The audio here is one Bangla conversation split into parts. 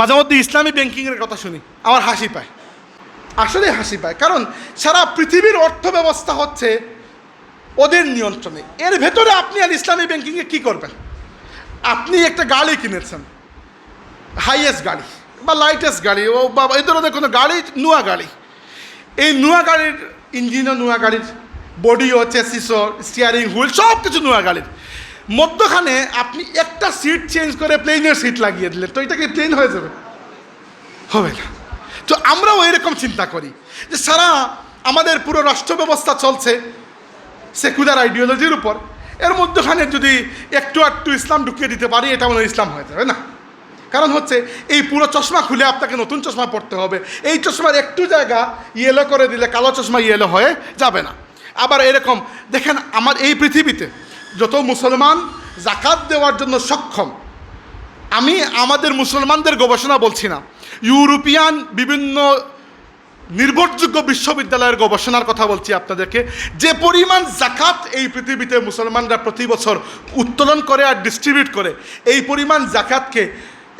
মাঝে মধ্যে ইসলামী ব্যাংকিংয়ের কথা শুনি, আমার হাসি পায়। আসলে হাসি পায়, কারণ সারা পৃথিবীর অর্থ ব্যবস্থা হচ্ছে ওদের নিয়ন্ত্রণে। এর ভেতরে আপনি আর ইসলামী ব্যাংকিংয়ে কী করবেন? আপনি একটা গাড়ি কিনেছেন হাইয়েস্ট গাড়ি বা লাইটেস্ট গাড়ি ও বা এই ধরনের কোনো গাড়ি, নোয়া গাড়ি। এই নোয়া গাড়ির ইঞ্জিনও নোয়া গাড়ির বডিও চেসিসও স্টিয়ারিং হুইল সব কিছু নোয়া গাড়ির। মধ্যখানে আপনি একটা সিট চেঞ্জ করে প্লেনের সিট লাগিয়ে দিলেন তো এটা কি প্লেন হয়ে যাবে? হবে না। তো আমরাও এরকম চিন্তা করি যে সারা আমাদের পুরো রাষ্ট্র ব্যবস্থা চলছে সেকুলার আইডিওলজির উপর। এর মধ্যখানে যদি একটু একটু ইসলাম ঢুকিয়ে দিতে পারি, এটা মনে ইসলাম হয়ে যাবে না। কারণ হচ্ছে এই পুরো চশমা খুলে আপনাকে নতুন চশমা পড়তে হবে। এই চশমার একটু জায়গা ইয়েলো করে দিলে কালো চশমা ইয়েলো হয়ে যাবে না। আবার এরকম, দেখেন আমার এই পৃথিবীতে যত মুসলমান জাকাত দেওয়ার জন্য সক্ষম, আমি আমাদের মুসলমানদের গবেষণা বলছি না। ইউরোপিয়ান বিভিন্ন নির্ভরযোগ্য বিশ্ববিদ্যালয়ের গবেষণার কথা বলছি আপনাদেরকে। যে পরিমাণ জাকাত এই পৃথিবীতে মুসলমানরা প্রতি বছর উত্তোলন করে আর ডিস্ট্রিবিউট করে, এই পরিমাণ জাকাতকে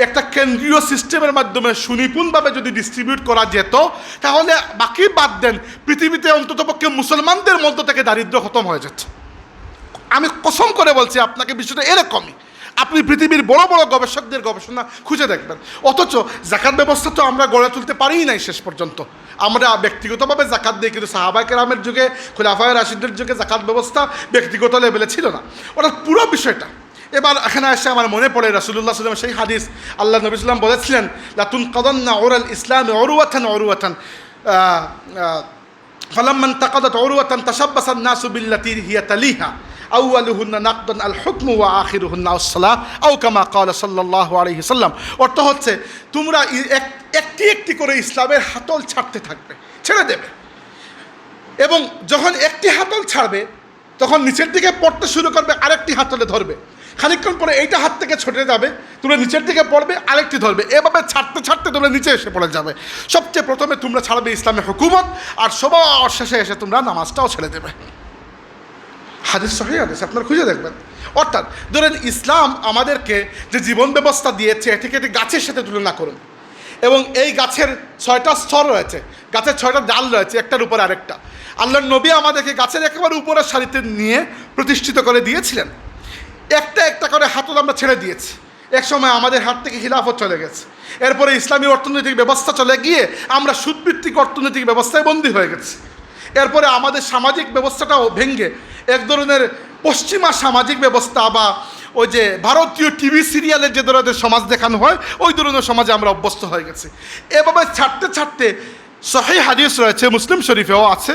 একটা কেন্দ্রীয় সিস্টেমের মাধ্যমে সুনিপুণভাবে যদি ডিস্ট্রিবিউট করা যেত, তাহলে বাকি বাদ দেন পৃথিবীতে অন্ততপক্ষে মুসলমানদের মধ্য থেকে দারিদ্র্য খতম হয়ে যেত। আমি কসম করে বলছি, আপনাকে বিষয়টা এরকমই। আপনি পৃথিবীর বড় বড় গবেষকদের গবেষণা খুঁজে দেখবেন। অথচ জাকাত ব্যবস্থা তো আমরা গড়ে তুলতে পারিই নাই শেষ পর্যন্ত। আমরা ব্যক্তিগতভাবে জাকাত দিই কিন্তু সাহাবা রামের যুগে, খোলাফায় রাশিদের যুগে জাকাত ব্যবস্থা ব্যক্তিগত লেভেলে ছিল না। ওটা পুরো বিষয়টা। এবার এখানে এসে আমার মনে পড়ে রাসুল্লাহ সাল্লাম সেই হাদিস। আল্লাহ নবী সাল্লাম বলেছিলেন লাতুন কদন্না ওরাল ইসলাম অরুয়াথান অরুয়াথান ফলাম্মান তাকাদাত অরুয়াথান তাসাব্বাসান নাসুবিল্লাতির হিয়া তালিহা। আউআলুহুন্না নাকদান আল হুকমু ওয়া আখিরুহুন্না আসসালাহ আউ কামা কালা সাল্লাহ আলহি সাল্লাম। অর্থ হচ্ছে, তোমরা একটি একটি করে ইসলামের হাতল ছাড়তে থাকবে, ছেড়ে দেবে। এবং যখন একটি হাতল ছাড়বে, তখন নিচের দিকে পড়তে শুরু করবে, আরেকটি হাতলে ধরবে। খানিকক্ষণ পরে এইটা হাত থেকে ছুটে যাবে, তোমরা নিচের দিকে পড়বে, আরেকটি ধরবে। এভাবে ছাড়তে ছাড়তে তোমরা নিচে এসে পড়ে যাবে। সবচেয়ে প্রথমে তোমরা ছাড়বে ইসলামের হুকুমত, আর সবার শেষে এসে তোমরা নামাজটাও ছেড়ে দেবে। হাদিস সহি, হাদিস আপনারা খুঁজে দেখবেন। অর্থাৎ ধরেন ইসলাম আমাদেরকে যে জীবন ব্যবস্থা দিয়েছে, এটিকে একটি গাছের সাথে তুলনা করুন। এবং এই গাছের ছয়টা স্তর রয়েছে, গাছের ছয়টা ডাল রয়েছে, একটার উপর আরেকটা। আল্লাহর নবী আমাদেরকে গাছের একেবারে উপরের সারিতে নিয়ে প্রতিষ্ঠিত করে দিয়েছিলেন। একটা একটা করে হাতল আমরা ছেড়ে দিয়েছি। এক সময় আমাদের হাত থেকে খিলাফত চলে গেছে। এরপরে ইসলামী অর্থনৈতিক ব্যবস্থা চলে গিয়ে আমরা সুদভিত্তিক অর্থনৈতিক ব্যবস্থায় বন্দী হয়ে গেছি। এরপরে আমাদের সামাজিক ব্যবস্থাটাও ভেঙ্গে। এক ধরনের পশ্চিমা সামাজিক ব্যবস্থা বা ওই যে ভারতীয় টিভি সিরিয়ালের যে ধরনের সমাজ দেখানো হয়, ওই ধরনের সমাজে আমরা অভ্যস্ত হয়ে গেছি। এভাবে ছাড়তে ছাড়তে সহি হাদিস রয়েছে, মুসলিম শরীফেও আছে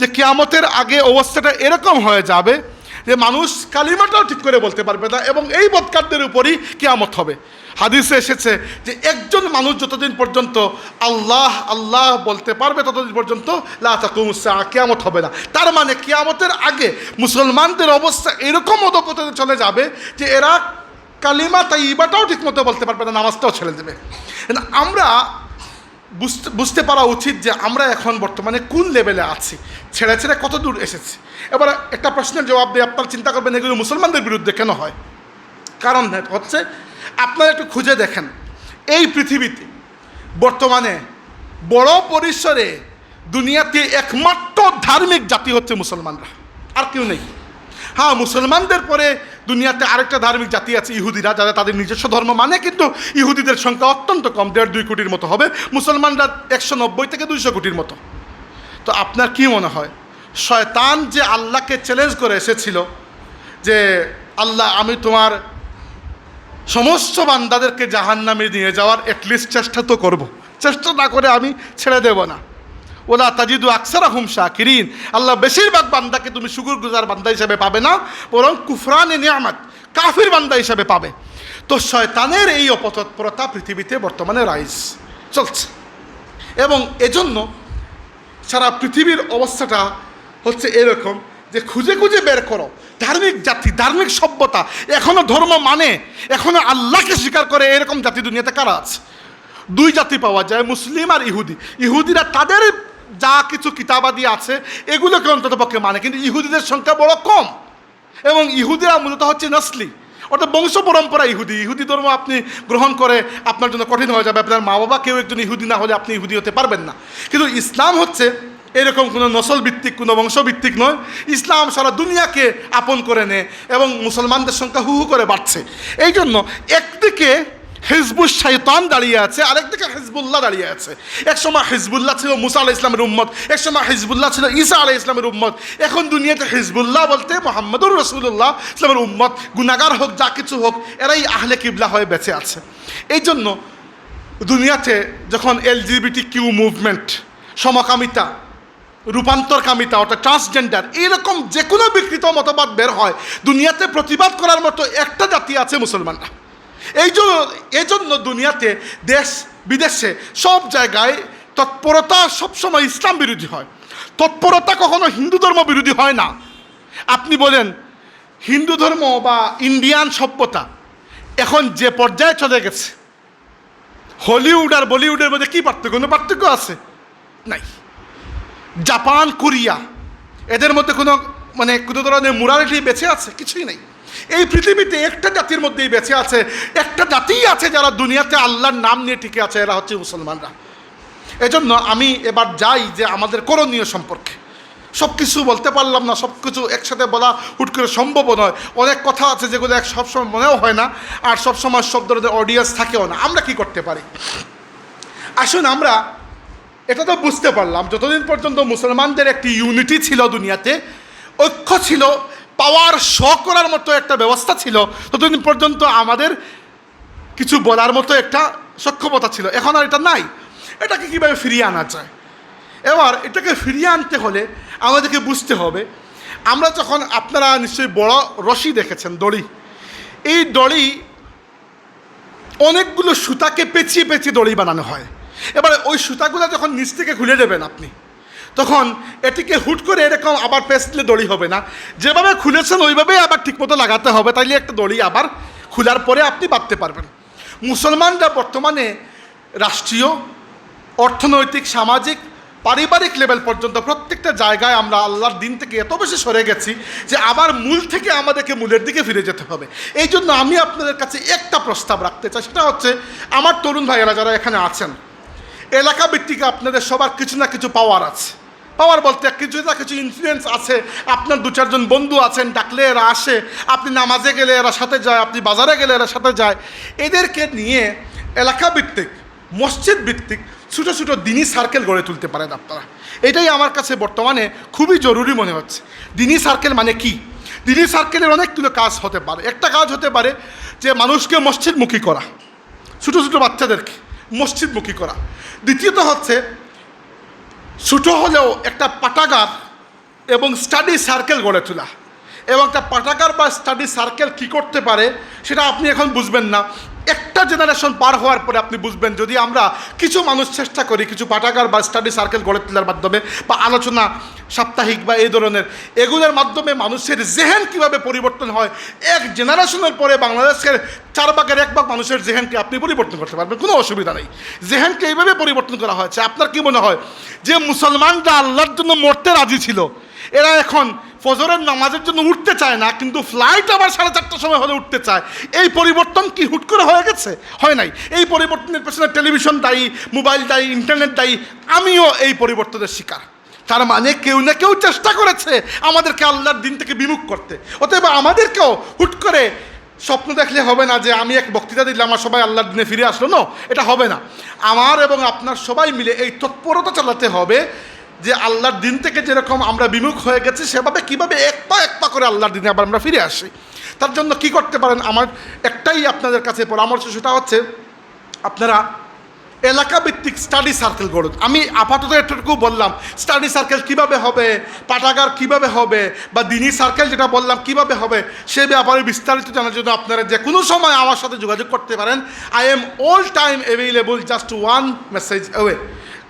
যে কিয়ামতের আগে অবস্থাটা এরকম হয়ে যাবে যে মানুষ কালিমাটাও ঠিক করে বলতে পারবে না এবং এই বৎকারদের উপরই কেয়ামত হবে। হাদিসে এসেছে যে একজন মানুষ যতদিন পর্যন্ত আল্লাহ আল্লাহ বলতে পারবে, ততদিন পর্যন্ত লাকুমুসা কেয়ামত হবে না। তার মানে কেয়ামতের আগে মুসলমানদের অবস্থা এরকম অধপতনে চলে যাবে যে এরা কালিমা তাই ইবাটাও ঠিকমতো বলতে পারবে না, নামাজটাও ছেড়ে দেবে। আমরা বুঝতে বুঝতে পারা উচিত যে আমরা এখন বর্তমানে কোন লেভেলে আছি। ছেড়ে ছেড়ে কত দূর এসেছি। এবার একটা প্রশ্নের জবাব দিয়ে আপনারা চিন্তা করবেন এগুলো মুসলমানদের বিরুদ্ধে কেন হয়? কারণ হচ্ছে, আপনারা একটু খুঁজে দেখেন। এই পৃথিবীতে বর্তমানে বড় পরিসরে দুনিয়াতে একমাত্র ধার্মিক জাতি হচ্ছে মুসলমানরা। আর কেউ নেই। হ্যাঁ মুসলমানদের পরে দুনিয়াতে আরেকটা ধার্মিক জাতি আছে, ইহুদিরা, যারা তাদের নিজস্ব ধর্ম মানে কিন্তু ইহুদিদের সংখ্যা অত্যন্ত কম, দেড় দুই কোটির মতো হবে, মুসলমানরা একশো নব্বই থেকে দুইশো কোটির মতো। তো আপনার কি মনে হয়? শয়তান যে আল্লাহকে চ্যালেঞ্জ করে এসেছিল যে, আল্লাহ, আমি তোমার সমস্ত বান্দাদেরকে জাহান নামে নিয়ে যাওয়ার অ্যাটলিস্ট চেষ্টা তো করব। চেষ্টা না করে আমি ছেড়ে দেব না। ওলা তাজিদু আকসারা হুম শাকিরিন। আল্লাহ বেশিরভাগ বান্দাকে তুমি শুকুর গুজার বান্দা হিসাবে পাবে না, বরং কুফরান নিয়ামত কাফির বান্দা হিসাবে পাবে। তো শয়তানের এই অপতৎপরতা পৃথিবীতে বর্তমানে রাইজ চলছে। এবং এজন্য সারা পৃথিবীর অবস্থাটা হচ্ছে এরকম যে খুঁজে খুঁজে বের করো। ধার্মিক জাতি, ধার্মিক সভ্যতা এখনও ধর্ম মানে এখনও আল্লাহকে স্বীকার করে এরকম জাতি দুনিয়াতে কারা আছে? দুই জাতি পাওয়া যায়, মুসলিম আর ইহুদি। ইহুদিরা তাদের যা কিছু কিতাবাদি আছে, এগুলোকে অন্তত পক্ষে মানে। কিন্তু ইহুদিদের সংখ্যা বড় কম। এবং ইহুদিরা মূলত হচ্ছে নসলি। অর্থাৎ বংশ পরম্পরা ইহুদি। ইহুদি ধর্ম আপনি গ্রহণ করে আপনার জন্য কঠিন হয়ে যাবে। আপনার মা বাবা কেউ একজন ইহুদি না হলে আপনি ইহুদি হতে পারবেন না। কিন্তু ইসলাম হচ্ছে এরকম কোনো নসল ভিত্তিক কোনো বংশভিত্তিক নয়। ইসলাম সারা দুনিয়াকে আপন করে নেয় এবং মুসলমানদের সংখ্যা হু হু করে বাড়ছে। এই জন্য একদিকে হিজবুল শাইতান দাঁড়িয়ে আছে আরেকদিকে হিজবুল্লাহ দাঁড়িয়ে আছে। এক সময় হিজবুল্লাহ ছিল মুসা আলাহ ইসলামের উম্মত, এক সময় হিজবুল্লাহ ছিল ঈসা আলাহ ইসলামের উম্মত। এখন দুনিয়াতে হিজবুল্লাহ বলতে মোহাম্মদুর রসুল্লাহ ইসলামের উম্মত। গুনাগার হোক, যা কিছু হোক, এরাই আহলে কিবলা হয়ে বেঁচে আছে। এই জন্য দুনিয়াতে যখন এলজিবিটি কিউ মুভমেন্ট, সমকামিতা, রূপান্তরকামিতা, অর্থাৎ ট্রান্সজেন্ডার, এইরকম যে কোনো বিকৃত মতবাদ বের হয়, দুনিয়াতে প্রতিবাদ করার মতো একটা জাতি আছে মুসলমানরা। এই জন্য এই জন্য দুনিয়াতে দেশ, বিদেশে সব জায়গায় তৎপরতা সবসময় ইসলাম বিরোধী হয়। তৎপরতা কখনো হিন্দু ধর্ম বিরোধী হয় না। আপনি বলেন, হিন্দু ধর্ম বা ইন্ডিয়ান সভ্যতা এখন যে পর্যায়ে চলে গেছে, হলিউড আর বলিউডের মধ্যে কী পার্থক্য? কোনো পার্থক্য আছে? নাই। জাপান, কোরিয়া, এদের মধ্যে কোনো মানে কোনো ধরনের মোরালিটি বেঁচে আছে? কিছুই নেই। এই পৃথিবীতে একটা জাতির মধ্যেই বেঁচে আছে, একটা জাতিই আছে যারা দুনিয়াতে আল্লাহর নাম নিয়ে টিকে আছে, এরা হচ্ছে মুসলমানরা। এজন্য আমি এবার যাই যে আমাদের করণীয় সম্পর্কে। সব কিছু বলতে পারলাম না সব কিছু একসাথে বলা হুট করে সম্ভব নয়। অনেক কথা আছে যেগুলো এক সবসময় মনেও হয় না, আর সবসময় সব ধরনের অডিয়েন্স থাকেও না। আমরা কি করতে পারি? আসুন আমরা এটা তো বুঝতে পারলাম, যতদিন পর্যন্ত মুসলমানদের একটি ইউনিটি ছিল দুনিয়াতে, ঐক্য ছিল পাওয়ার শ করার মতো একটা ব্যবস্থা ছিল, ততদিন পর্যন্ত আমাদের কিছু বলার মতো একটা সক্ষমতা ছিল। এখন আর এটা নাই। এটাকে কীভাবে ফিরিয়ে আনা যায়? এবার এটাকে ফিরিয়ে আনতে হলে আমাদেরকে বুঝতে হবে, আমরা যখন আপনারা নিশ্চয়ই বড় রশি দেখেছেন দড়ি, এই দড়ি অনেকগুলো সুতাকে পেঁচিয়ে পেঁচিয়ে দড়ি বানানো হয়। এবার ওই সুতাগুলো যখন নিচ থেকে খুলে দেবেন আপনি তখন এটিকে হুট করে এরকম আবার পেঁচলে দড়ি হবে না। যেভাবে খুলেছেন ওইভাবেই আবার ঠিকমতো লাগাতে হবে, তাইলে একটা দড়ি আবার খোলার পরে আপনি বাঁধতে পারবেন। মুসলমানরা বর্তমানে রাষ্ট্রীয়, অর্থনৈতিক, সামাজিক, পারিবারিক লেভেল পর্যন্ত প্রত্যেকটা জায়গায় আমরা আল্লাহর দিন থেকে এত বেশি সরে গেছি যে আবার মূল থেকে আমাদেরকে মূলের দিকে ফিরে যেতে হবে। এই জন্য আমি আপনাদের কাছে একটা প্রস্তাব রাখতে চাই, সেটা হচ্ছে আমার তরুণ ভাইয়েরা যারা এখানে আছেন এলাকা ভিত্তিকে আপনাদের সবার কিছু না কিছু পাওয়ার আছে। পাওয়ার বলতে কিছু না, কিছু ইনফ্লুয়েন্স আছে। আপনার দু, চারজন বন্ধু আছেন, ডাকলে এরা আসে। আপনি নামাজে গেলে এরা সাথে যায়, আপনি বাজারে গেলে এরা সাথে যায়। এদেরকে নিয়ে এলাকা ভিত্তিক মসজিদ ভিত্তিক ছোটো ছোটো দিনই সার্কেল গড়ে তুলতে পারেন আপনারা। এটাই আমার কাছে বর্তমানে খুবই জরুরি মনে হচ্ছে। দিনই সার্কেল মানে কি? দিনই সার্কেলের অনেকগুলো কাজ হতে পারে। একটা কাজ হতে পারে যে মানুষকে মসজিদমুখী করা। ছোটো ছোটো বাচ্চাদেরকে মসজিদমুখী করা। দ্বিতীয়ত হচ্ছে ছোটো হলেও একটা পাঠাগার এবং স্টাডি সার্কেল গড়ে তোলা। এবং একটা পাঠাগার বা স্টাডি সার্কেল কি করতে পারে, সেটা আপনি এখন বুঝবেন না। একটা জেনারেশন পার হওয়ার পরে আপনি বুঝবেন, যদি আমরা কিছু মানুষ চেষ্টা করি, কিছু পাঠাগার বা স্টাডি সার্কেল গড়ে তোলার মাধ্যমে বা আলোচনা সাপ্তাহিক বা এই ধরনের, এগুলোর মাধ্যমে মানুষের জেহেন কীভাবে পরিবর্তন হয়, এক জেনারেশনের পরে বাংলাদেশের চার ভাগের এক ভাগ মানুষের জেহেনকে আপনি পরিবর্তন করতে পারবেন, কোনো অসুবিধা নেই। জেহেনকে এইভাবে পরিবর্তন করা হয়েছে। আপনার কি মনে হয়? যে মুসলমানরা আল্লাহর জন্য মরতে রাজি ছিল এরা এখন ফজরের নামাজের জন্য উঠতে চায় না, কিন্তু ফ্লাইট আবার সাড়ে চারটার সময় হলে উঠতে চায়। এই পরিবর্তন কি হুট করে হয়ে গেছে? হয় নাই। এই পরিবর্তনের পেছনে টেলিভিশন দায়ী মোবাইল দায়ী ইন্টারনেট দায়ী, আমিও এই পরিবর্তনের শিকার। তার মানে কেউ না কেউ চেষ্টা করেছে আমাদেরকে আল্লাহর দিন থেকে বিমুখ করতে। অতএব আমাদেরকেও হুট করে স্বপ্ন দেখলে হবে না যে আমি এক বক্তৃতা দিলাম আমার সবাই আল্লাহর দিনে ফিরে আসলো। না, এটা হবে না। আমার এবং আপনার সবাই মিলে এই তৎপরতা চালাতে হবে যে আল্লাহর দিন থেকে যেরকম আমরা বিমুখ হয়ে গেছি, সেভাবে কীভাবে এক পা এক পা করে আল্লাহর দিনে আবার আমরা ফিরে আসি? তার জন্য কি করতে পারেন? আমার একটাই আপনাদের কাছে পরামর্শ, সেটা হচ্ছে আপনারা এলাকা ভিত্তিক স্টাডি সার্কেল গড়ুন। আমি আপাতত এটুকু বললাম, স্টাডি সার্কেল কীভাবে হবে, পাঠাগার কীভাবে হবে, বা দিনী সার্কেল যেটা বললাম কীভাবে হবে, সে ব্যাপারে বিস্তারিত জানার জন্য আপনারা যে কোনো সময় আমার সাথে যোগাযোগ করতে পারেন। I am all time available just one message away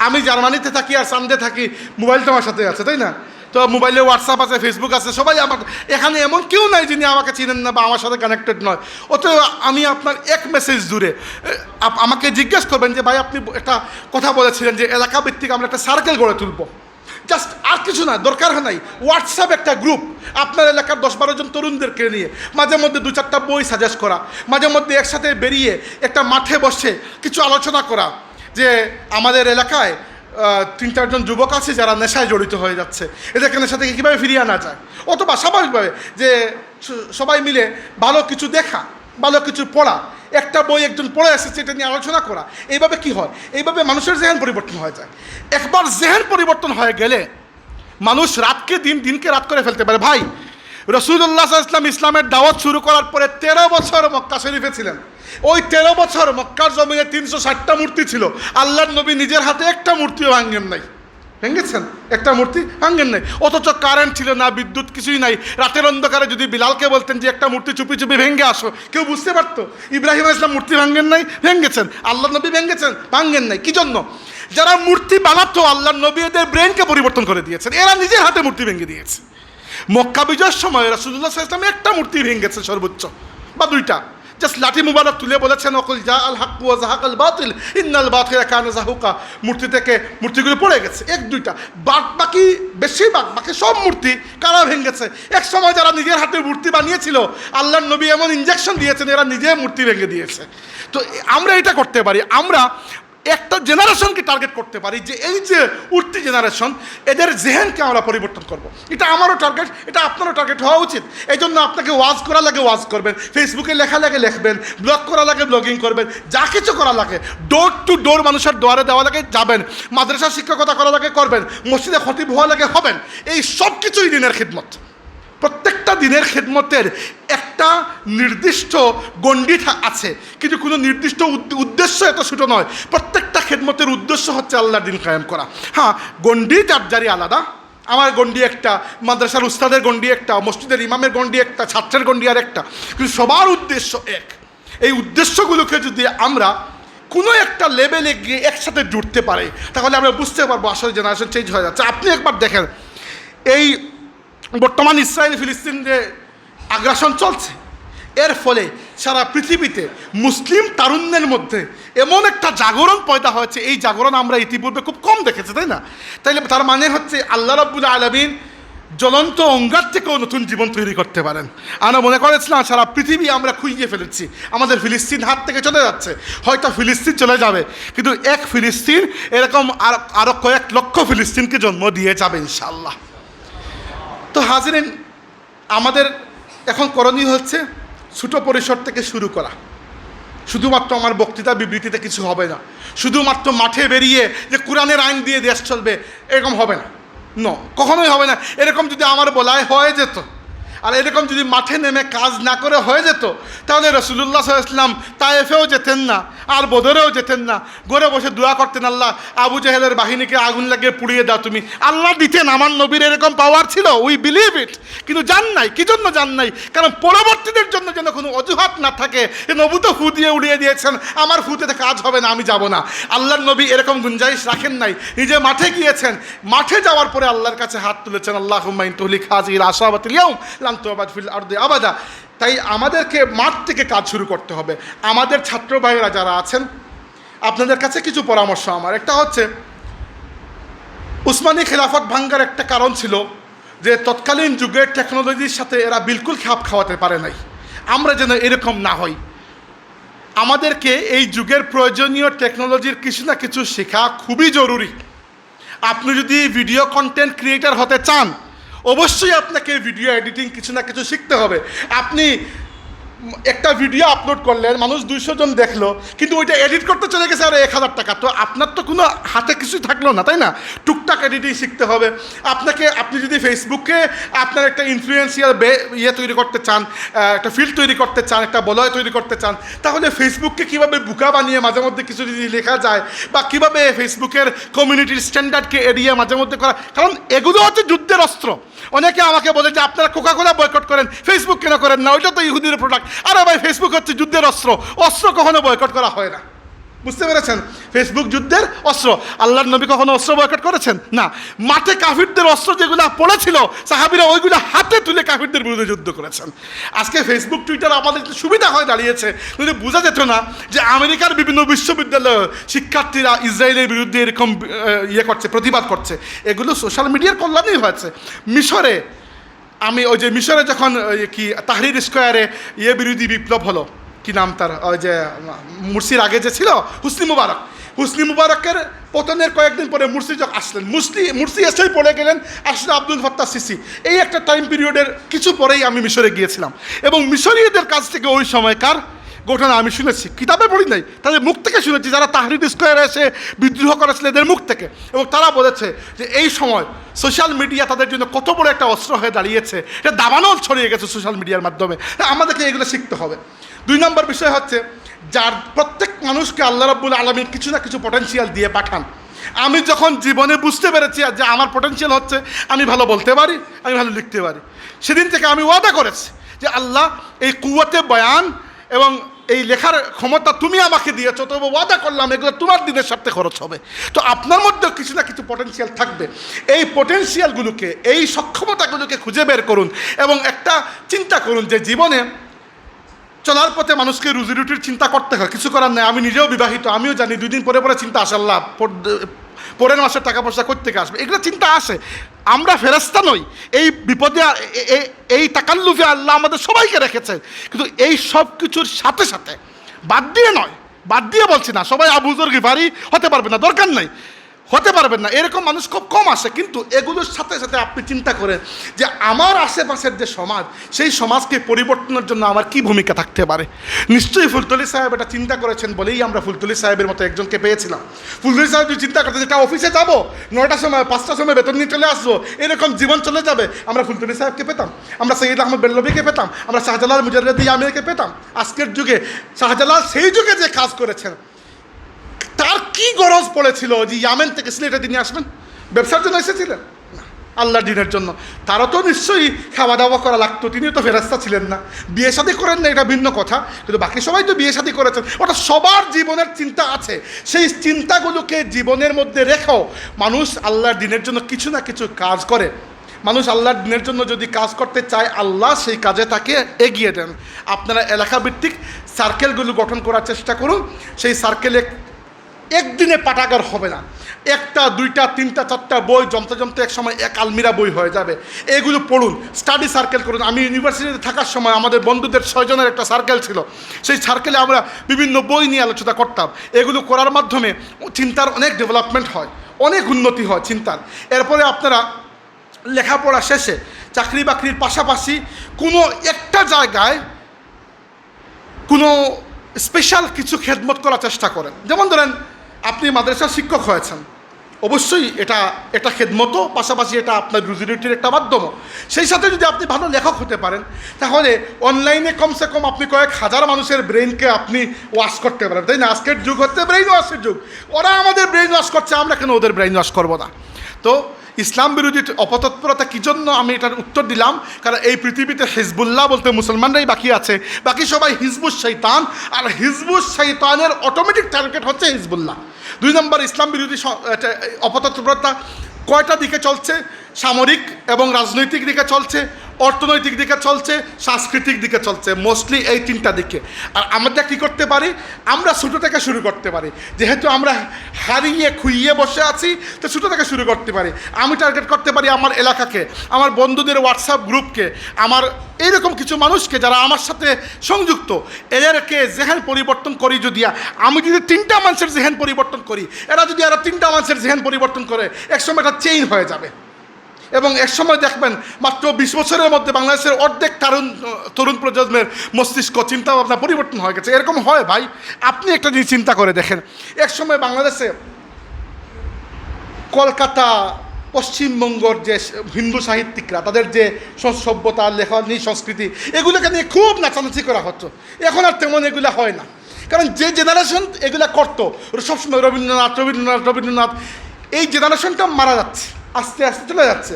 আমি জার্মানিতে থাকি আর সানডে থাকি, মোবাইল তো আমার সাথে আছে, তাই না? তো মোবাইলে হোয়াটসঅ্যাপ আছে ফেসবুক আছে, সবাই আমার এখানে এমন কেউ নাই যিনি আমাকে চিনেন না বা আমার সাথে কানেক্টেড নয়। অতএব আমি আপনার এক মেসেজ দূরে। আমাকে জিজ্ঞেস করবেন যে, ভাই, আপনি একটা কথা বলেছিলেন যে এলাকা ভিত্তিক আমরা একটা সার্কেল গড়ে তুলব। জাস্ট আর কিছু না, দরকার নাই। হোয়াটসঅ্যাপ একটা গ্রুপ আপনার এলাকার দশ বারো জন তরুণদেরকে নিয়ে মাঝে মধ্যে দু চারটা বই সাজেস্ট করা। মাঝে মধ্যে একসাথে বেরিয়ে একটা মাঠে বসে কিছু আলোচনা করা। যে আমাদের এলাকায় তিন চারজন যুবক আছে যারা নেশায় জড়িত হয়ে যাচ্ছে। এদেরকে নেশা থেকে কীভাবে ফিরিয়ে আনা যায়? অথবা স্বাভাবিকভাবে যে সবাই মিলে ভালো কিছু দেখা, ভালো কিছু পড়া, একটা বই একজন পড়ে এসেছে, এটা নিয়ে আলোচনা করা, এইভাবে কি হয়? এইভাবে মানুষের জেহেন পরিবর্তন হয়ে যায়। একবার জেহেন পরিবর্তন হয়ে গেলে মানুষ রাতকে দিন, দিনকে রাত করে ফেলতে পারে। ভাই রসুল্লাহ ইসলাম ইসলামের দাওয়াত শুরু করার পরে তেরো বছর মক্কা শরীফে ছিলেন। ওই তেরো বছর মক্কার জমিনে তিনশো ষাটটা মূর্তি ছিল। আল্লাহর নবী নিজের হাতে একটা মূর্তিও ভাঙ্গেন নাই। ভেঙেছেন? একটা মূর্তি ভাঙ্গেন নাই। অথচ কারেন্ট ছিল না, বিদ্যুৎ কিছুই নাই। রাতের অন্ধকারে যদি বিলালকে বলতেন যে একটা মূর্তি চুপি চুপি ভেঙে আসো, কেউ বুঝতে পারতো? ইব্রাহিম ইসলাম মূর্তি ভাঙ্গেন নাই, ভেঙেছেন। আল্লাহ নবী ভেঙেছেন ভাঙ্গেন নাই। কি জন্য? যারা মূর্তি বানাতো আল্লাহ নবী এদের ব্রেনকে পরিবর্তন করে দিয়েছেন। এরা নিজের হাতে মূর্তি ভেঙে দিয়েছে। মক্কা বিজয়ের সময় রাসুল্লাহ ইসলাম একটা মূর্তি ভেঙেছে সর্বোচ্চ, বা দুইটা। জাস্ট লাঠি মুবারক তুলে বলেছেন, অকল যা আল হাক ওয়া জাহাক আল বাতিল, ইন্নাল বাতিল কানা জাহুকা মূর্তি থেকে মূর্তিগুলো পড়ে গেছে, এক দুইটা। বাদ বাকি বেশিরভাগ, বাকি সব মূর্তি কারা ভেঙেছে? এক সময় যারা নিজের হাতে মূর্তি বানিয়েছিল, আল্লাহর নবী এমন ইঞ্জেকশন দিয়েছেন, এরা নিজে মূর্তি ভেঙে দিয়েছে। তো আমরা এটা করতে পারি। আমরা একটা জেনারেশনকে টার্গেট করতে পারি যে এই যে উঠতি জেনারেশন এদের জেহেনকে আমরা পরিবর্তন করব। এটা আমারও টার্গেট এটা আপনারও টার্গেট হওয়া উচিত। এই জন্য আপনাকে ওয়াজ করা লাগে ওয়াজ করবেন ফেসবুকে লেখা লাগে লিখবেন ব্লগ করা লাগে ব্লগিং করবেন, যা কিছু করা লাগে ডোর টু ডোর মানুষের দোয়ারে দেওয়া লাগে, যাবেন। মাদ্রাসা শিক্ষকতা করা লাগে, করবেন। মসজিদে খতিব হওয়া লাগে, হবেন। এই সব কিছুই দিনের খিদমত। প্রত্যেকটা দিনের খেদমতের একটা নির্দিষ্ট গণ্ডি আছে। কিন্তু কোনো নির্দিষ্ট উদ্দেশ্য এত ছোটো নয়। প্রত্যেকটা খেদমতের উদ্দেশ্য হচ্ছে আল্লাহর দিন কায়েম করা। হ্যাঁ গণ্ডি যার যারই আলাদা। আমার গণ্ডি একটা, মাদ্রাসার উস্তাদের গণ্ডি একটা, মসজিদের ইমামের গণ্ডি একটা, ছাত্রের গণ্ডি আর একটা। কিন্তু সবার উদ্দেশ্য এক। এই উদ্দেশ্যগুলোকে যদি আমরা কোনো একটা লেভেলে গিয়ে একসাথে জুড়তে পারে, তাহলে আমরা বুঝতে পারব আসলে জেনারেশন চেঞ্জ হয়ে যাচ্ছে। আপনি একবার দেখেন, এই বর্তমান ইসরায়েল ফিলিস্তিন যে আগ্রাসন চলছে। এর ফলে সারা পৃথিবীতে মুসলিম তারুণ্যের মধ্যে এমন একটা জাগরণ পয়দা হয়েছে। এই জাগরণ আমরা ইতিপূর্বে খুব কম দেখেছি, তাই না? তাইলে তার মানে হচ্ছে আল্লাহ রাব্বুল আলমিন জ্বলন্ত অঙ্গার থেকেও নতুন জীবন তৈরি করতে পারেন। আমরা মনে করেছিলাম সারা পৃথিবী আমরা খুঁজিয়ে ফেলেছি। আমাদের ফিলিস্তিন হাত থেকে চলে যাচ্ছে। হয়তো ফিলিস্তিন চলে যাবে, কিন্তু এক ফিলিস্তিন এরকম আর আরও কয়েক লক্ষ ফিলিস্তিনকে জন্ম দিয়ে যাবে ইনশাল্লাহ তো হাজিরেন, আমাদের এখন করণীয় হচ্ছে ছোটো পরিসর থেকে শুরু করা। শুধুমাত্র আমার বক্তৃতা বিবৃতিতে কিছু হবে না। শুধুমাত্র মাঠে বেরিয়ে যে কোরআনের আইন দিয়ে দেশ চলবে, এরকম হবে না। ন, কখনোই হবে না। এরকম যদি আমার বলায় হয়ে যেত, আর এরকম যদি মাঠে নেমে কাজ না করে হয়ে যেত, তাহলে রসুল্লাহ ইসলাম তায়েফেও যেতেন না। আর বদরেও যেতেন না। ঘরে বসে দোয়া করতেন, আল্লাহ, আবু জাহেলের বাহিনীকে আগুন লাগিয়ে পুড়িয়ে দাও তুমি। আল্লাহ দিতেন, আমার নবীর এরকম পাওয়ার ছিল উই বিলিভ ইট কিন্তু জান নাই, কি জন্য জান নাই? কারণ পরবর্তীদের জন্য যেন কোনো অজুহাত না থাকে। নবু তো ফু দিয়ে উড়িয়ে দিয়েছেন, আমার ফুতে কাজ হবে না, আমি যাব না। আল্লাহর নবী এরকম গুঞ্জাইশ রাখেন নাই। নিজে মাঠে গিয়েছেন, মাঠে যাওয়ার পরে আল্লাহর কাছে হাত তুলেছেন আল্লাহ হুমাইন তহলিক হাজির আশাবাতিল ইয়াউম লান্তু আবাদ ফিল আরদে আবাদা। তাই আমাদেরকে মাঠ থেকে কাজ শুরু করতে হবে। আমাদের ছাত্র ভাইয়েরা যারা আছেন, আপনাদের কাছে কিছু পরামর্শ আমার। একটা হচ্ছে, উসমানী খেলাফত ভাঙ্গার একটা কারণ ছিল যে তৎকালীন যুগের টেকনোলজির সাথে এরা বিলকুল খাপ খাওয়াতে পারে নাই। আমরা যেন এরকম না হই। আমাদেরকে এই যুগের প্রয়োজনীয় টেকনোলজির কিছু না কিছু শেখা খুবই জরুরি। আপনি যদি ভিডিও কন্টেন্ট ক্রিয়েটার হতে চান অবশ্যই আপনাকে ভিডিও এডিটিং কিছু না কিছু শিখতে হবে। আপনি একটা ভিডিও আপলোড করলেন মানুষ দুইশো জন দেখল, কিন্তু ওইটা এডিট করতে চলে গেছে আর এক হাজার টাকা। তো আপনার তো কোনো হাতে কিছু থাকল না, তাই না? টুকটাক এডিটিং শিখতে হবে। আপনাকে, আপনি যদি ফেসবুকে আপনার একটা ইনফ্লুয়েন্সিয়াল ইয়ে তৈরি করতে চান একটা ফিল্ড তৈরি করতে চান, একটা বলয় তৈরি করতে চান, তাহলে ফেসবুককে কীভাবে বুকা বানিয়ে মাঝে মধ্যে কিছু যদি লেখা যায়, বা কীভাবে ফেসবুকের কমিউনিটির স্ট্যান্ডার্ডকে এড়িয়ে মাঝে মধ্যে করা, কারণ এগুলো হচ্ছে যুদ্ধের অস্ত্র। অনেকে আমাকে বলে যে, আপনারা কোকা কোলা বয়কট করেন ফেসবুক কেন করেন না? ওইটা তো ইহুদির প্রোডাক্ট আরে ভাই ফেসবুক হচ্ছে যুদ্ধের অস্ত্র। অস্ত্র কখনো বয়কট করা হয় না। বুঝতে পেরেছেন? ফেসবুক যুদ্ধের অস্ত্র। আল্লাহর নবী কখনো অস্ত্র বয়কট করেছেন? না। মাঠে কাফিরদের অস্ত্র যেগুলো পড়েছিল, সাহাবিরা ওইগুলো হাতে তুলে কাফিরদের বিরুদ্ধে যুদ্ধ করেছেন। আজকে ফেসবুক টুইটার আমাদের সুবিধা হয়ে দাঁড়িয়েছে। যদি বোঝা যেত না যে আমেরিকার বিভিন্ন বিশ্ববিদ্যালয় শিক্ষার্থীরা ইসরায়েলের বিরুদ্ধে এরকম ইয়ে করছে, প্রতিবাদ করছে। এগুলো সোশ্যাল মিডিয়ার কল্যাণেই হয়েছে। মিশরে আমি ওই যে মিশরে যখন কি, তাহরির স্কোয়ারে ইয়ে বিরোধী বিপ্লব হলো, কি নাম তার, ওই যে, মুর্শির আগে যে ছিল, হুসনি মুবারক। হুসনি মুবারকের পতনের কয়েকদিন পরে মুর্সি যখন আসলেন, মুসলি, মুর্শি এসেই পড়ে গেলেন আসলে আব্দুল ফত্তা সিসি। এই একটা টাইম পিরিয়ডের কিছু পরেই আমি মিশরে গিয়েছিলাম। এবং মিশরীয়দের কাছ থেকে ওই সময়কার ঘটনা আমি শুনেছি কিতাবে পড়ি নাই তাদের মুখ থেকে শুনেছি যারা তাহরিদ স্কোয়ারে এসে বিদ্রোহ করেছিল এদের মুখ থেকে। এবং তারা বলেছে যে এই সময় সোশ্যাল মিডিয়া তাদের জন্য কত বড় একটা অস্ত্র হয়ে দাঁড়িয়েছে, এটা দাবানল ছড়িয়ে গেছে সোশ্যাল মিডিয়ার মাধ্যমে। আমাদেরকে এগুলো শিখতে হবে। দুই নম্বর বিষয় হচ্ছে, যার প্রত্যেক মানুষকে আল্লাহ রাব্বুল আলমীর কিছু না কিছু পটেনশিয়াল দিয়ে পাঠান। আমি যখন জীবনে বুঝতে পেরেছি যে আমার পটেনশিয়াল হচ্ছে, আমি ভালো বলতে পারি, আমি ভালো লিখতে পারি। সেদিন থেকে আমি ওয়াদা করেছি যে আল্লাহ এই কুয়াতে বয়ান এবং এই লেখার ক্ষমতা তুমি আমাকে দিয়েছ, তবে ওয়াদা করলাম এগুলো তোমার দিনের স্বার্থে খরচ হবে। তো আপনার মধ্যেও কিছু না কিছু পটেন্সিয়াল থাকবে। এই পটেন্সিয়ালগুলোকে এই সক্ষমতাগুলোকে খুঁজে বের করুন এবং একটা চিন্তা করুন যে জীবনে চলার পথে মানুষকে রুজি রুটির চিন্তা করতে হয়, কিছু করার নেই। আমি নিজেও বিবাহিত, আমিও জানি, দুই দিন পরে পরে চিন্তা পর- পরের মাসের টাকা পয়সা থেকে আসবে? এগুলো চিন্তা আসে। আমরা ফেরাস্তা নই। এই বিপদে এই তাকাল্লুফে আল্লাহ আমাদের সবাইকে রেখেছে কিন্তু এই সব কিছুর সাথে সাথে বাদ দিয়ে নয়, বাদ দিয়ে বলছি না, সবাই আবুজর গিফারি হতে পারবে না, দরকার নাই। হতে পারবেন না। এরকম মানুষ খুব কম আসে, কিন্তু এগুলোর সাথে সাথে আপনি চিন্তা করেন যে আমার আশেপাশের যে সমাজ, সেই সমাজকে পরিবর্তনের জন্য আমার কি ভূমিকা থাকতে পারে? নিশ্চয়ই ফুলতলি সাহেব এটা চিন্তা করেছেন বলেই আমরা ফুলতলি সাহেবের মতো একজনকে পেয়েছিলাম। ফুলতলি সাহেব যদি চিন্তা করতেন যেটা অফিসে যাব, নয়টার সময়, পাঁচটার সময় বেতন নিয়ে চলে আসব, এরকম জীবন চলে যাবে, আমরা ফুলতলি সাহেবকে পেতাম, আমরা সৈয়দ আহমদ বেল্লবীকে পেতাম, আমরা শাহজালাল মুজারদি আমিরকে পেতাম। আজকের যুগে শাহজালাল সেই যুগে যে কাজ করেছেন তার কি গরজ পড়েছিল যে ইয়ামেন থেকে সিলেটে তিনি আসবেন? ব্যবসার জন্য এসেছিলেন? আল্লাহর দিনের জন্য। তারও তো নিশ্চয়ই খাওয়া দাওয়া করা লাগতো, তিনিও তো ফেরাস্তা ছিলেন না। বিয়ে শাদী করেন না, এটা ভিন্ন কথা, কিন্তু বাকি সবাই তো বিয়ে শাদী করেছেন। ওটা সবার জীবনের চিন্তা আছে। সেই চিন্তাগুলোকে জীবনের মধ্যে রেখেও মানুষ আল্লাহর দিনের জন্য কিছু না কিছু কাজ করে। মানুষ আল্লাহর দিনের জন্য যদি কাজ করতে চায়, আল্লাহ সেই কাজে তাকে এগিয়ে দেন। আপনারা এলাকাভিত্তিক সার্কেলগুলো গঠন করার চেষ্টা করুন। সেই সার্কেলে একদিনে পাঠাগার হবে না। একটা, দুইটা, তিনটা, চারটা বই জমতে জমতে এক সময় এক আলমিরা বই হয়ে যাবে। এগুলো পড়ুন, স্টাডি সার্কেল করুন। আমি ইউনিভার্সিটিতে থাকার সময় আমাদের বন্ধুদের ছয়জনের একটা সার্কেল ছিল। সেই সার্কেলে আমরা বিভিন্ন বই নিয়ে আলোচনা করতাম। এগুলো করার মাধ্যমে চিন্তার অনেক ডেভেলপমেন্ট হয়, অনেক উন্নতি হয় চিন্তার। এরপরে আপনারা লেখাপড়া শেষে চাকরি বাকরির পাশাপাশি কোনো একটা জায়গায় কোনো স্পেশাল কিছু খেদমত করার চেষ্টা করেন। যেমন ধরেন আপনি শিক্ষক হয়েছেন। অবশ্যই এটা এটা খেদমতো, পাশাপাশি এটা আপনার রুজিরুটির একটা মাধ্যমও সেই সাথে যদি আপনি ভালো লেখক হতে পারেন, তাহলে অনলাইনে কমসে কম আপনি কয়েক হাজার মানুষের ব্রেনকে আপনি ওয়াশ করতে পারেন তাই না? আজকের যুগ হচ্ছে ব্রেইন ওয়াশের যুগ। ওরা আমাদের ব্রেইন ওয়াশ করছে, আমরা কেন ওদের ব্রেইন ওয়াশ করব না? তো ইসলাম বিরোধী অপতৎপরতা কী জন্য আমি এটার উত্তর দিলাম? কারণ এই পৃথিবীতে হিজবুল্লাহ বলতে মুসলমানরাই বাকি আছে। বাকি সবাই হিজবুস শৈতান আর হিজবুস শৈতানের অটোমেটিক টার্গেট হচ্ছে হিজবুল্লাহ। দুই নম্বর ইসলাম বিরোধী অপতৎপরতা কয়টা দিকে চলছে? সামরিক এবং রাজনৈতিক দিকে চলছে, অর্থনৈতিক দিকে চলছে, সাংস্কৃতিক দিকে চলছে মোস্টলি এই তিনটা দিকে। আর আমরা কী করতে পারি? আমরা ছোটো থেকে শুরু করতে পারি। যেহেতু আমরা হারিয়ে খুইয়ে বসে আছি, তো ছোটো থেকে শুরু করতে পারি। আমি টার্গেট করতে পারি আমার এলাকাকে, আমার বন্ধুদের হোয়াটসঅ্যাপ গ্রুপকে, আমার এইরকম কিছু মানুষকে যারা আমার সাথে সংযুক্ত। এদেরকে জেহেন পরিবর্তন করি যদি আমি যদি তিনটা মানুষের জেহেন পরিবর্তন করি, এরা যদি এরা তিনটা মানুষের জেহেন পরিবর্তন করে, একসময় এটা চেইন হয়ে যাবে। এবং এক সময় দেখবেন মাত্র বিশ বছরের মধ্যে বাংলাদেশের অর্ধেক তরুণ তরুণ প্রজন্মের মস্তিষ্ক চিন্তা ভাবনা পরিবর্তন হয়ে গেছে। এরকম হয় ভাই, আপনি একটা জিনিস চিন্তা করে দেখেন। এক সময় বাংলাদেশে কলকাতা, পশ্চিমবঙ্গর যে হিন্দু সাহিত্যিকরা, তাদের যে সভ্যতা, লেখনী, সংস্কৃতি, এগুলোকে নিয়ে খুব নাচানাচি করা হতো। এখন আর তেমন এগুলো হয় না। কারণ যে জেনারেশন এগুলা করতো, সবসময় রবীন্দ্রনাথ রবীন্দ্রনাথ রবীন্দ্রনাথ, এই জেনারেশনটা মারা যাচ্ছে। আস্তে আস্তে চলে যাচ্ছে।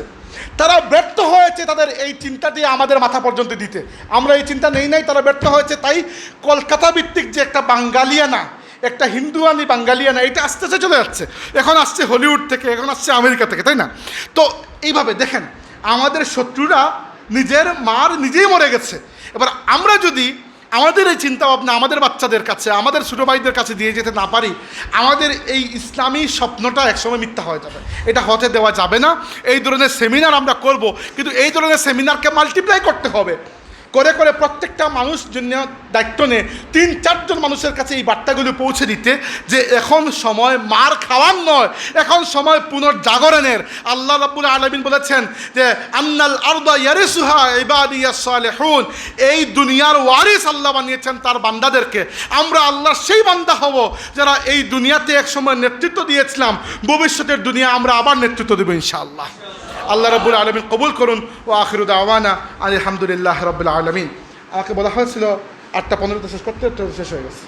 তারা ব্যর্থ হয়েছে তাদের এই চিন্তাটি আমাদের মাথা পর্যন্ত দিতে। আমরা এই চিন্তা নেই নাই, তারা ব্যর্থ হয়েছে তাই কলকাতা ভিত্তিক যে একটা বাঙ্গালিয়ানা, একটা হিন্দুয়ানি বাঙালিয়ানা এটা আস্তে আস্তে চলে যাচ্ছে। এখন আসছে হলিউড থেকে, এখন আসছে আমেরিকা থেকে, তাই না? তো এইভাবে দেখেন, আমাদের শত্রুরা নিজের মার নিজেই মরে গেছে। এবার আমরা যদি আমাদের এই চিন্তা ভাবনা আমাদের বাচ্চাদের কাছে, আমাদের ছোটো ভাইদের কাছে দিয়ে যেতে না পারি, আমাদের এই ইসলামী স্বপ্নটা একসময় মিথ্যা হয়ে যাবে। এটা হতে দেওয়া যাবে না। এই ধরনের সেমিনার আমরা করব, কিন্তু এই ধরনের সেমিনারকে মাল্টিপ্লাই করতে হবে। করে করে প্রত্যেকটা মানুষ জন্য দায়িত্ব নিয়ে। তিন, চারজন মানুষের কাছে এই বার্তাগুলো পৌঁছে দিতে যে এখন সময় মার খাওয়ার নয়, এখন সময় পুনর্জাগরণের। আল্লাহ রাব্বুল আলমিন বলেছেন যে, আন্নাল আরদা ইয়ারিসুহা ইবাদিয়া সালেহুন। এই দুনিয়ার ওয়ারিস আল্লাহ বানিয়েছেন তার বান্দাদেরকে। আমরা আল্লাহর সেই বান্দা হব যারা এই দুনিয়াতে এক সময় নেতৃত্ব দিয়েছিলাম। ভবিষ্যতের দুনিয়া আমরা আবার নেতৃত্ব দেবো ইনশাআল্লাহ। আল্লাহ রব্বুল আলমিন কবুল করুন ও আখিরুদ আওয়ানা আলহামদুলিল্লাহ রব্বুল আলমিন। আমাকে বলা হয়েছিল, আটটা পনেরোটা শেষ করতে শেষ হয়ে গেছে।